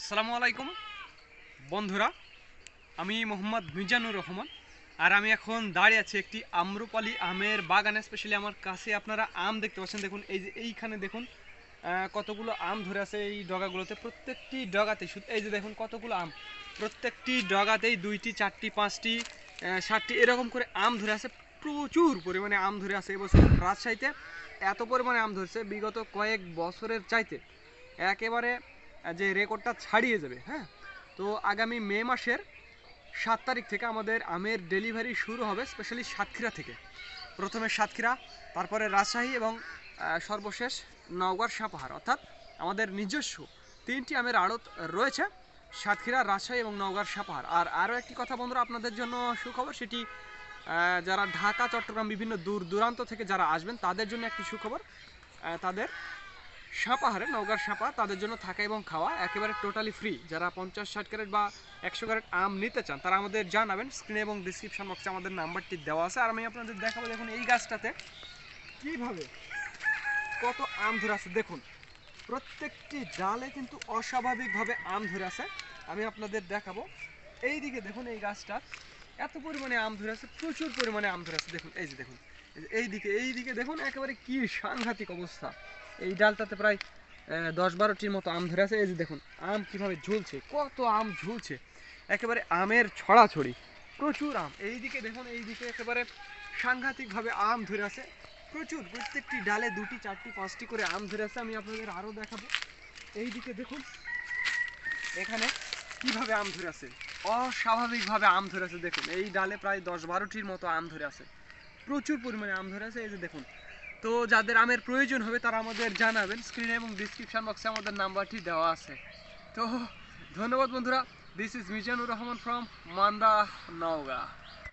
আসসালামু আলাইকুম। বন্ধুরা, আমি মোহাম্মদ মিজানুর রহমান, আর আমি এখন দাঁড়িয়ে আছি একটি আম্রপালি আমের বাগানে স্পেশালি আমার কাছে আপনারা আম দেখতে পাচ্ছেন। দেখুন, এই যে এইখানে দেখুন কতগুলো আম ধরে আছে এই ডগাগুলোতে। প্রত্যেকটি ডগাতে শুধু, এই যে দেখুন কতগুলো আম, প্রত্যেকটি ডগাতেই দুইটি, চারটি, পাঁচটি ষাটটি এরকম করে আম ধরে আছে। প্রচুর পরিমাণে আম ধরে আছে এবছর রাজশাহীতে। এত পরিমাণে আম ধরছে, বিগত কয়েক বছরের চাইতে। একেবারে যে রেকর্ডটা ছাড়িয়ে যাবে হ্যাঁ? তো আগামী মে মাসের সাত তারিখ থেকে আমাদের আমের ডেলিভারি শুরু হবে স্পেশালি সাতক্ষীরা থেকে। প্রথমে সাতক্ষীরা, তারপরে রাজশাহী এবং সর্বশেষ নওগাঁর সাপাহার। অর্থাৎ আমাদের নিজস্ব তিনটি আমের আড়ত রয়েছে, সাতক্ষীরা, রাজশাহী এবং নওগাঁর সাপাহার। আর আরও একটি কথা বন্ধুরা, আপনাদের জন্য সুখবর, সেটি যারা ঢাকা, চট্টগ্রাম বিভিন্ন দূর দূরান্ত থেকে যারা আসবেন, তাদের জন্য একটি সুখবর তাদের সাপাহারে নওগাঁর সাপা, তাদের জন্য থাকা এবং খাওয়া একেবারে টোটালি ফ্রি যারা পঞ্চাশ, ষাট ক্যারেট বা একশো ক্যারেট আম নিতে চান, তারা আমাদের জানাবেন স্ক্রিনে এবং ডিসক্রিপশন বক্সে আমাদের নাম্বারটি দেওয়া আছে। আর আমি আপনাদের দেখাবো, দেখুন এই গাছটাতে কীভাবে কত আম ধরে আছে। দেখুন, প্রত্যেকটি ডালে কিন্তু অস্বাভাবিকভাবে আম ধরে আছে। আমি আপনাদের দেখাবো। এই দিকে দেখুন এই গাছটা এত পরিমাণে আম ধরে আছে, প্রচুর পরিমাণে আম ধরে আছে। দেখুন, এই যে দেখুন, এই যে এই দিকে এই দিকে দেখুন, একেবারে কি সাংঘাতিক অবস্থা। এই ডালটাতে প্রায় দশ বারোটির মতো আম ধরে আছে। এই যে দেখুন, আম কীভাবে ঝুলছে, কত আম ঝুলছে। একেবারে আমের ছড়াছড়ি, প্রচুর আম। এই দিকে দেখুন এই দিকে একেবারে সাংঘাতিকভাবে আম ধরে আছে। প্রচুর, প্রত্যেকটি ডালে দুটি, চারটি, পাঁচটি করে আম ধরে আছে। আমি আপনাদের আরও দেখাবো। এই দিকে দেখুন, এখানে কীভাবে আম ধরে আছে। অস্বাভাবিকভাবে আম ধরে আছে, দেখুন। এই ডালে প্রায় দশ বারোটির মতো আম ধরে আছে। প্রচুর পরিমাণে আম ধরে আছে, এই যে দেখুন। তো যাদের আমের প্রয়োজন হবে, তারা আমাদের জানাবেন স্ক্রিনে এবং ডিসক্রিপশান বক্সে আমাদের নাম্বারটি দেওয়া আছে। তো ধন্যবাদ বন্ধুরা this is Mizanur Rahman from Manda, Naogaon.